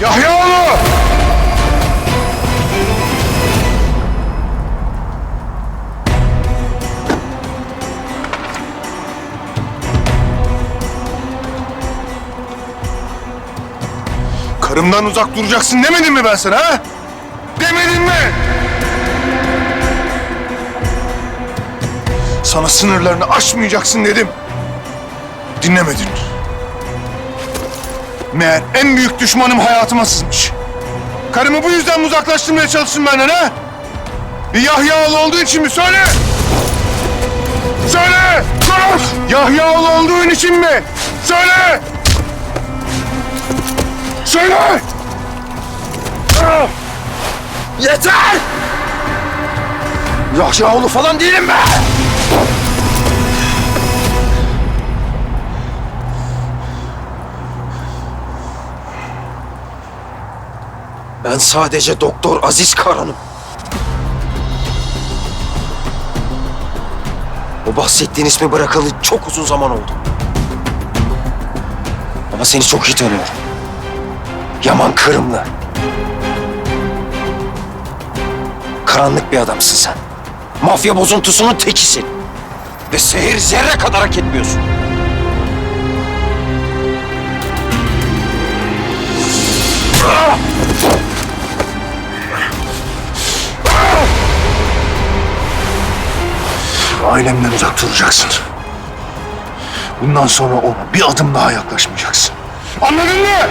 Yahyaoğlu! Karımdan uzak duracaksın demedim mi ben sana ha? Demedim mi? Sana sınırlarını aşmayacaksın dedim. Dinlemedin. Meğer en büyük düşmanım hayatıma sızmış. Karımı bu yüzden uzaklaştırmaya çalışsın benden ha? Bir Yahyaoğlu olduğu için mi? Söyle! Söyle! Konuş! Yahyaoğlu olduğun için mi? Söyle! Söyle! Ah! Yeter! Yahyaoğlu falan değilim ben! Ben sadece Doktor Aziz Karan'ım. O bahsettiğin ismi bırakalı çok uzun zaman oldu. Ama seni çok iyi tanıyorum. Yaman Kırımlı. Karanlık bir adamsın sen. Mafya bozuntusunun tekisin. Ve sehir zerre kadar hak etmiyorsun. Ailemden uzak duracaksın. Bundan sonra ona bir adım daha yaklaşmayacaksın. Anladın mı?